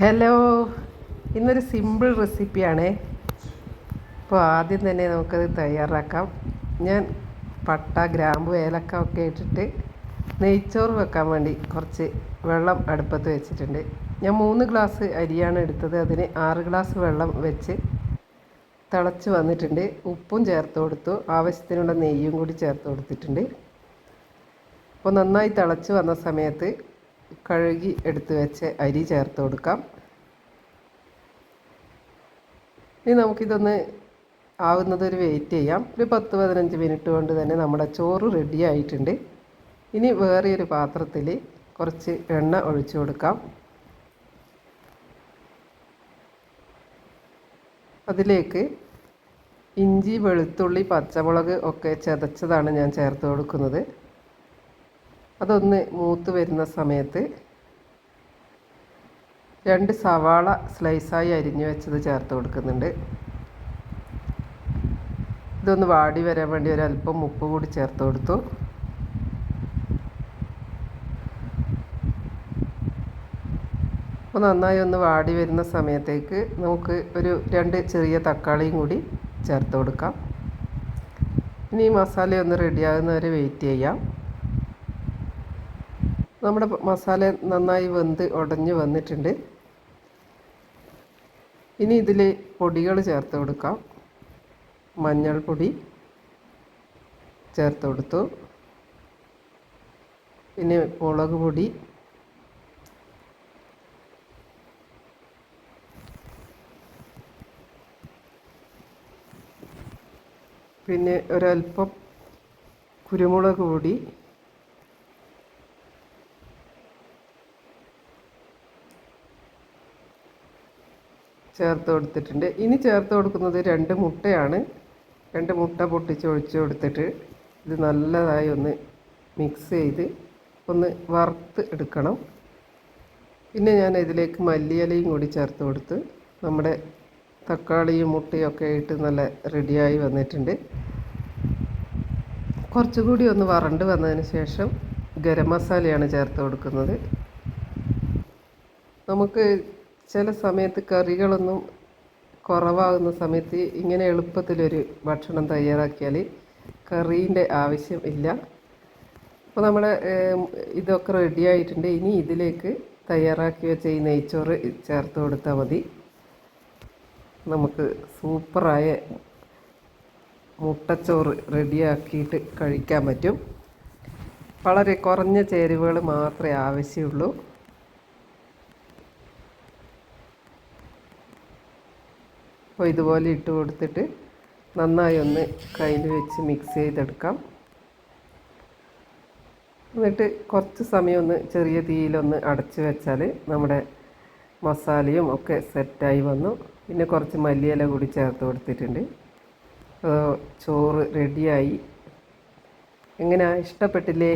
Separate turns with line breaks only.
Hello ഇന്നൊരു simple റെസിപ്പിയാണേ അപ്പോൾ ആദ്യം തന്നെ നമുക്കത് തയ്യാറാക്കാം. ഞാൻ പട്ട ഗ്രാമ്പു ഏലക്ക ഒക്കെ ഇട്ടിട്ട് നെയ്ച്ചോറ് വെക്കാൻ വേണ്ടി കുറച്ച് വെള്ളം അടുപ്പത്ത് വെച്ചിട്ടുണ്ട്. ഞാൻ മൂന്ന് ഗ്ലാസ് അരിയാണ് എടുത്തത്. അതിന് ആറ് ഗ്ലാസ് വെള്ളം വെച്ച് തിളച്ച് വന്നിട്ടുണ്ട്. ഉപ്പും ചേർത്ത് കൊടുത്തു. ആവശ്യത്തിനുള്ള നെയ്യും കൂടി ചേർത്ത് കൊടുത്തിട്ടുണ്ട്. അപ്പോൾ നന്നായി തിളച്ച് വന്ന സമയത്ത് കഴുകി എടുത്ത് വെച്ച് അരി ചേർത്ത് കൊടുക്കാം. ഇനി നമുക്കിതൊന്ന് ആവുന്നത് ഒരു വെയിറ്റ് ചെയ്യാം. ഒരു പത്ത് പതിനഞ്ച് മിനിറ്റ് കൊണ്ട് തന്നെ നമ്മുടെ ചോറ് റെഡി ആയിട്ടുണ്ട്. ഇനി വേറെ ഒരു പാത്രത്തിൽ കുറച്ച് എണ്ണ ഒഴിച്ചു കൊടുക്കാം. അതിലേക്ക് ഇഞ്ചി വെളുത്തുള്ളി പച്ചമുളക് ഒക്കെ ചതച്ചതാണ് ഞാൻ ചേർത്ത് കൊടുക്കുന്നത്. അതൊന്ന് മൂത്ത് വരുന്ന സമയത്ത് രണ്ട് സവാള സ്ലൈസായി അരിഞ്ഞു വെച്ചത് ചേർത്ത് കൊടുക്കുന്നുണ്ട്. ഇതൊന്ന് വാടി വരാൻ വേണ്ടി ഒരല്പം ഉപ്പ് കൂടി ചേർത്ത് കൊടുത്തു. അപ്പോൾ നന്നായി ഒന്ന് വാടി വരുന്ന സമയത്തേക്ക് നമുക്ക് ഒരു രണ്ട് ചെറിയ തക്കാളിയും കൂടി ചേർത്ത് കൊടുക്കാം. ഇനി മസാല ഒന്ന് റെഡിയാകുന്നവരെ വെയിറ്റ് ചെയ്യാം. നമ്മുടെ മസാല നന്നായി വെന്ത് ഉടഞ്ഞ് വന്നിട്ടുണ്ട്. ഇനി ഇതിൽ പൊടികൾ ചേർത്ത് കൊടുക്കാം. മഞ്ഞൾപ്പൊടി ചേർത്ത് കൊടുത്തു. പിന്നെ മുളക് പൊടി. പിന്നെ ഒരല്പം കുരുമുളക് പൊടി. ചേർത്ത് കൊടുത്തിട്ടുണ്ട്. ഇനി ചേർത്ത് കൊടുക്കുന്നത് രണ്ട് മുട്ടയാണ്. രണ്ട് മുട്ട പൊട്ടിച്ച് ഒഴിച്ച് കൊടുത്തിട്ട് ഇത് നല്ലതായി ഒന്ന് മിക്സ് ചെയ്ത് ഒന്ന് വറുത്ത് എടുക്കണം. പിന്നെ ഞാൻ ഇതിലേക്ക് മല്ലിയിലയും കൂടി ചേർത്ത് കൊടുത്ത് നമ്മുടെ തക്കാളിയും മുട്ടയും ഒക്കെ ഇട്ട് നല്ല റെഡിയായി വന്നിട്ടുണ്ട്. കുറച്ചുകൂടി ഒന്ന് വറണ്ട് വന്നതിന് ശേഷം ഗരം മസാലയാണ് ചേർത്ത് കൊടുക്കുന്നത്. നമുക്ക് ചില സമയത്ത് കറികളൊന്നും കുറവാകുന്ന സമയത്ത് ഇങ്ങനെ എളുപ്പത്തിലൊരു ഭക്ഷണം തയ്യാറാക്കിയാൽ കറീന്റെ ആവശ്യം ഇല്ല. അപ്പോൾ നമ്മൾ ഇതൊക്കെ റെഡി ആയിട്ടുണ്ട്. ഇനി ഇതിലേക്ക് തയ്യാറാക്കി വെച്ച ഈ നെയ്ച്ചോറ് ചേർത്ത് കൊടുത്താൽ മതി. നമുക്ക് സൂപ്പറായ മുട്ടച്ചോറ് റെഡിയാക്കിയിട്ട് കഴിക്കാൻ പറ്റും. വളരെ കുറഞ്ഞ ചേരുവകൾ മാത്രമേ ആവശ്യമുള്ളൂ. അപ്പോൾ ഇതുപോലെ ഇട്ട് കൊടുത്തിട്ട് നന്നായി ഒന്ന് കയ്യിൽ വെച്ച് മിക്സ് ചെയ്തെടുക്കാം. എന്നിട്ട് കുറച്ച് സമയം ഒന്ന് ചെറിയ തീയിലൊന്ന് അടച്ച് വെച്ചാൽ നമ്മുടെ മസാലയും ഒക്കെ സെറ്റായി വന്നു. പിന്നെ കുറച്ച് മല്ലിയില കൂടി ചേർത്ത് കൊടുത്തിട്ടുണ്ട്. ചോറ് റെഡിയായി എങ്ങനെയാണ് ഇഷ്ടപ്പെട്ടില്ലേ?